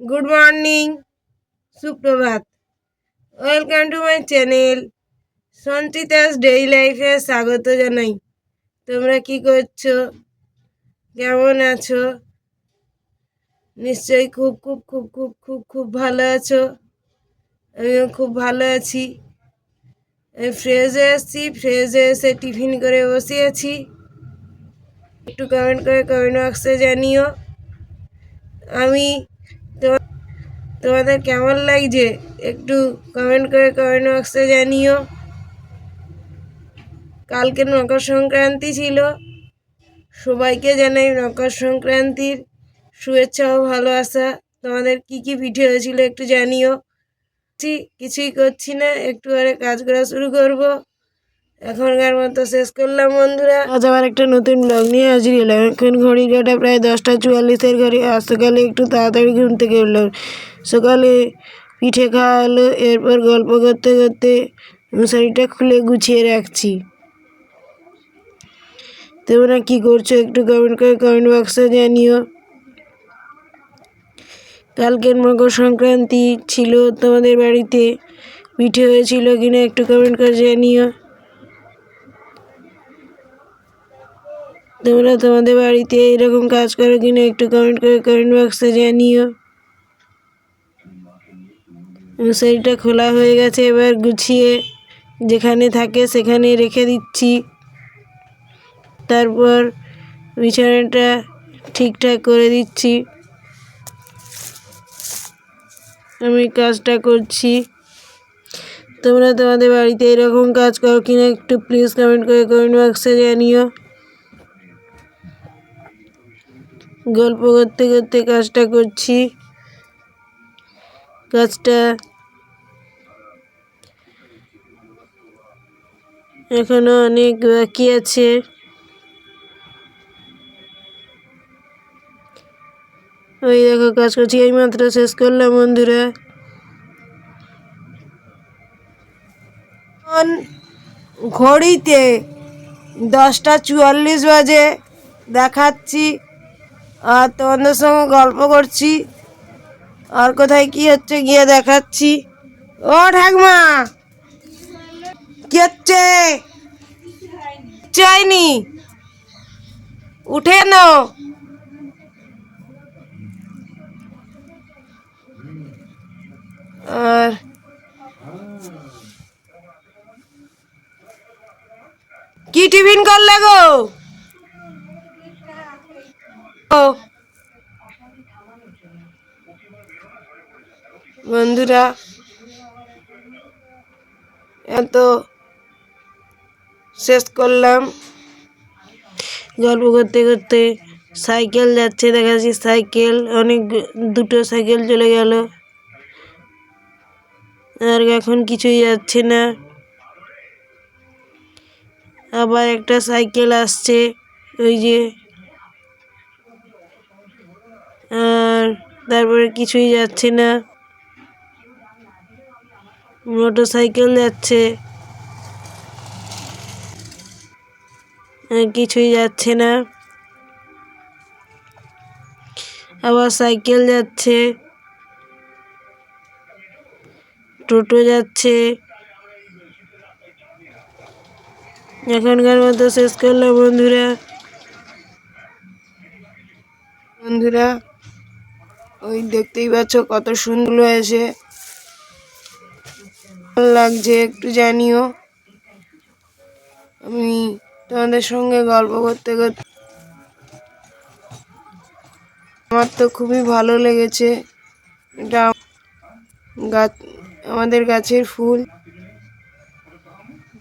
Good morning সুপ্রভাত welcome to my channel Sanchita's daily লাইফে স্বাগত জানাই। তোমরা কি করছ? কেমন আছো? নিশ্চয়ই খুব খুব খুব খুব খুব খুব ভালো আছো। আমিও খুব ভালো আছি। আমি ফ্রেজে এসেছি ফ্রেজে এসে টিফিন করে বসে আছি। একটু কমেন্ট করে কমেন্ট বক্সে জানিও। আমি তোমাদের কেমন লাগছে? একটু কমেন্ট করে কমেন্ট বক্সে জানিও। কালকে মকর সংক্রান্তি ছিল। সবাইকে জানাই মকর সংক্রান্তির শুভেচ্ছা ও ভালোবাসা। তোমাদের কি কি পিঠে হয়েছিল একটু জানিও। কিছুই করছি না, একটু আরে কাজ করা শুরু করব। এখনকার মতো শেষ করলাম বন্ধুরা। আজ আবার একটা নতুন ব্লগ নিয়ে হাজির এলাম এখন ঘড়ি কাটা প্রায় দশটা চুয়াল্লিশের ঘরে আজ সকালে একটু তাড়াতাড়ি ঘুম থেকে উঠলাম। সকালে পিঠে খাওয়া হলো এরপর গল্প করতে করতে মশারিটা খুলে গুছিয়ে রাখছি। তোমরা কি করছ একটু কমেন্ট করে কমেন্ট বক্সে জানিও। কালকের মকর সংক্রান্তি ছিল তোমাদের বাড়িতে। পিঠে হয়েছিল কিনা একটু কমেন্ট করে জানিও। তোমরা তোমাদের বাড়িতে এরকম কাজ করো কিনা একটু কমেন্ট করে কমেন্ট বক্সে জানিও। মশারিটা খোলা হয়ে গেছে, এবার গুছিয়ে যেখানে থাকে সেখানে রেখে দিচ্ছি। তারপর বিছানাটা ঠিকঠাক করে দিচ্ছি। আমি কাজটা করছি। তোমরা তোমাদের বাড়িতে এরকম কাজ করো কিনা একটু প্লিজ কমেন্ট করে কমেন্ট বক্সে জানিও। গল্প করতে করতে কাজটা করছি। কাজটা এখনও অনেক বাকি আছে। ওই দেখো, কাজ করছি। এই মাত্র শেষ করলাম, বন্ধুরা। ঘড়িতে দশটা চুয়াল্লিশ বাজে, দেখাচ্ছি। আর তোমাদের সঙ্গে গল্প করছি। আর কোথায় কি হচ্ছে গিয়ে দেখাচ্ছি। ও ঠাকমা! কি হচ্ছে? চাইনি। উঠে নাও। আর কি টিফিন করলে গো? বন্ধুরা এত শেষ করলাম। গল্প করতে করতে সাইকেল যাচ্ছে, দেখা যাচ্ছে সাইকেল, অনেক দুটো সাইকেল চলে গেল। আর এখন কিছুই যাচ্ছে না। আবার একটা সাইকেল আসছে, ওই যে। আর তারপরে কিছুই যাচ্ছে না। মোটর সাইকেল যাচ্ছে। কিছুই যাচ্ছে না। আবার সাইকেল যাচ্ছে। টোটো যাচ্ছে। এখনকার মতো শেষ করলাম বন্ধুরা। বন্ধুরা, ওই দেখতেই পাচ্ছ কত সুন্দর হয়েছে। লাগছে, একটু জানিও। আমি তোমাদের সঙ্গে গল্প করতে করতে আমার তো খুবই ভালো লেগেছে। এটা গাছ, আমাদের গাছের ফুল।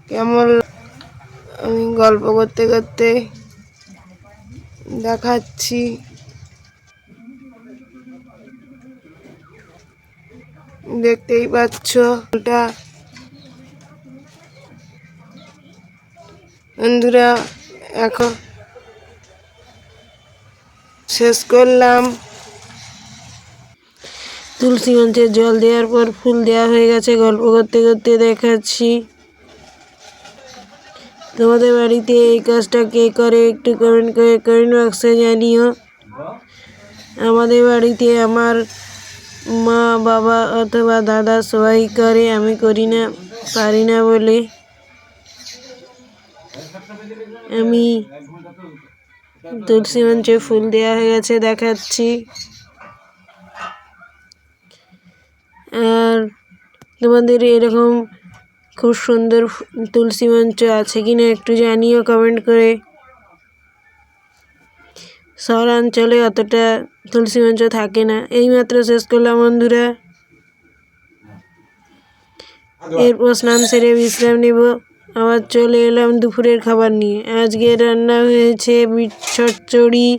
কেমন আমি গল্প করতে করতে দেখাচ্ছি। দেখতেই পাচ্ছ ফুলটা। বন্ধুরা, এখন শেষ করলাম। তুলসী মঞ্চে জল দেওয়ার পর ফুল দেওয়া হয়ে গেছে। গল্প করতে করতে দেখাচ্ছি। তোমাদের বাড়িতে এই কাজটা কে করে একটু কমেন্ট করে কমেন্ট বক্সে জানিও। আমাদের বাড়িতে আমার মা, বাবা অথবা দাদা সবাই করে, আমি করি না, পারি না বলে। আমি তুলসী মঞ্চে ফুল দেওয়া হয়ে গেছে, দেখাচ্ছি। আর তোমাদের এরকম খুব সুন্দর তুলসী মঞ্চ আছে কিনা একটু জানিও কমেন্ট করে। শহরাঞ্চলে অতটা তুলসী মঞ্চ থাকে না। এইমাত্র শেষ করলাম বন্ধুরা। এরপর স্নান সেরে বিশ্রাম নেব। আবার চলে এলাম দুপুরের খাবার নিয়ে। আজকে রান্না হয়েছে বিট চচ্চড়ি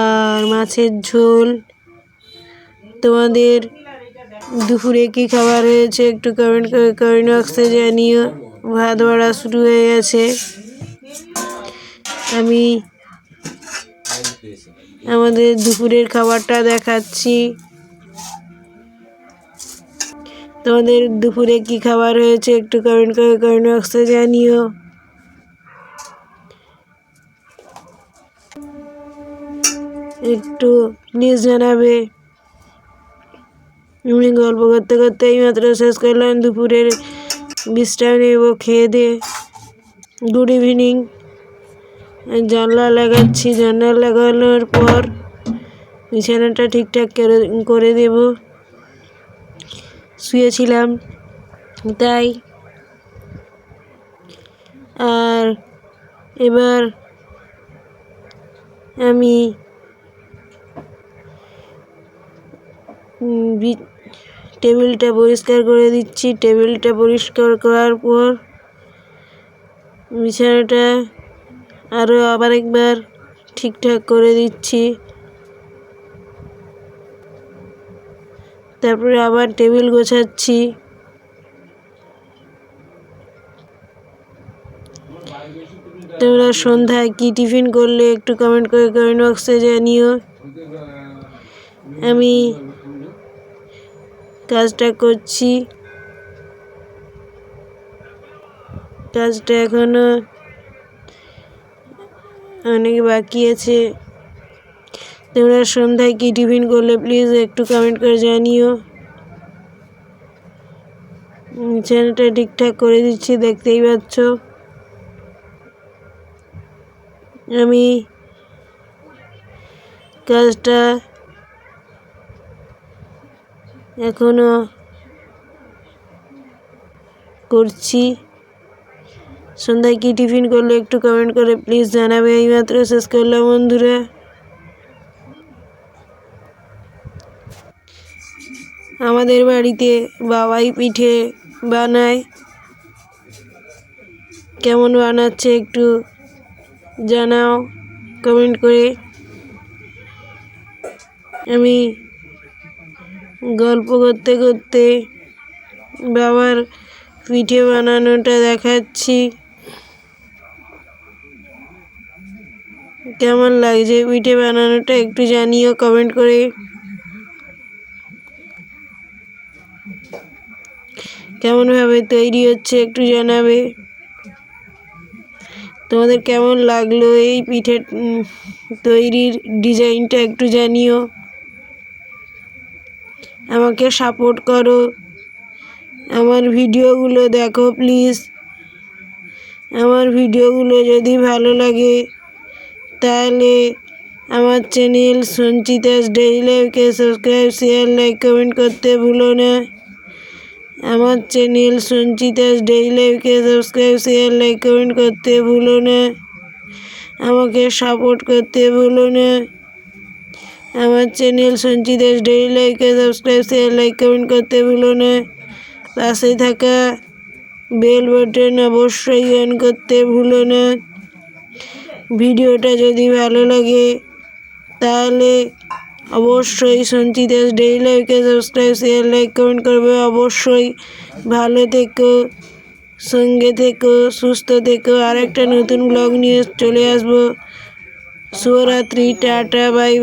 আর মাছের ঝোল। তোমাদের দুপুরে কি খাবার হয়েছে একটু কমেন্ট করে কমেন্ট বক্সে জানিও। ভাত বাড়া শুরু হয়ে গেছে। আমি আমাদের দুপুরের খাবারটা দেখাচ্ছি। তোমাদের দুপুরে কি খাবার হয়েছে? একটু কমেন্ট করে কমেন্ট বক্সে জানিও। একটু নিউজ জানাবে। আমি গল্প করতে করতে এই মাত্র শেষ করলাম দুপুরের বিশ্রাম নেব, খেয়ে দিয়ে। গুড ইভিনিং জানলা লাগাচ্ছি। জানলা লাগানোর পর বিছানাটা ঠিকঠাক করে করে দেব। শুয়েছিলাম, তাই। আর এবার আমি টেবিলটা পরিষ্কার করে দিচ্ছি। টেবিলটা পরিষ্কার করার পর বিছানাটা আরও আবার একবার ঠিকঠাক করে দিচ্ছি। তারপরে আবার টেবিল গোছাচ্ছি। তোমরা সন্ধ্যায় কি টিফিন করলে একটু কমেন্ট করে কমেন্ট বক্সে জানিও। আমি কাজটা করছি। কাজটা এখনও অনেক বাকি আছে। তোমরা সন্ধ্যায় কি টিফিন করলে প্লিজ একটু কমেন্ট করে জানিও। চ্যানেলটা ঠিকঠাক করে দিচ্ছি, দেখতেই পাচ্ছ। আমি কাজটা এখনও করছি। সন্ধ্যায় কি টিফিন করলে একটু কমেন্ট করে প্লিজ জানাবে, এইমাত্র শেষ করলাম বন্ধুরা। আমাদের বাড়িতে বাবাই পিঠে বানায়। কেমন বানাচ্ছে একটু জানাও কমেন্ট করে। আমি গল্প করতে করতে বাবার পিঠে বানানোটা দেখাচ্ছি। কেমন লাগছে পিঠে বানানোটা একটু জানিও কমেন্ট করে। কেমনভাবে তৈরি হচ্ছে একটু জানাবে? তোমাদের কেমন লাগল এই পিঠে তৈরির ডিজাইনটা একটু জানিও। আমাকে সাপোর্ট করো। আমার ভিডিওগুলো দেখো প্লিজ আমার ভিডিওগুলো যদি ভালো লাগে, তাহলে আমার চ্যানেল সঞ্চিতাস ডেইলি লাইফকে সাবস্ক্রাইব শেয়ার লাইক কমেন্ট করতে ভুলো না। আমার চ্যানেল সঞ্চিতাস ডেইলি লাইফকে সাবস্ক্রাইব শেয়ার লাইক কমেন্ট করতে ভুলো না। আমাকে সাপোর্ট করতে ভুলো না। আমার চ্যানেল সঞ্চিতাস ডেইলি লাইফকে সাবস্ক্রাইব শেয়ার লাইক কমেন্ট করতে ভুলো না। পাশে থাকা বেল বাটন অবশ্যই অন করতে ভুলো না। ভিডিওটা যদি ভালো লাগে, তাহলে অবশ্যই সঞ্চিতাস ডেইলি লাইফকে সাবস্ক্রাইব শেয়ার লাইক কমেন্ট করবে। অবশ্যই ভালো থেকো, সঙ্গে থেকো, সুস্থ থেকো। আর একটা নতুন ব্লগ নিয়ে চলে আসব। শুভরাত্রি, টাটা বাই বাই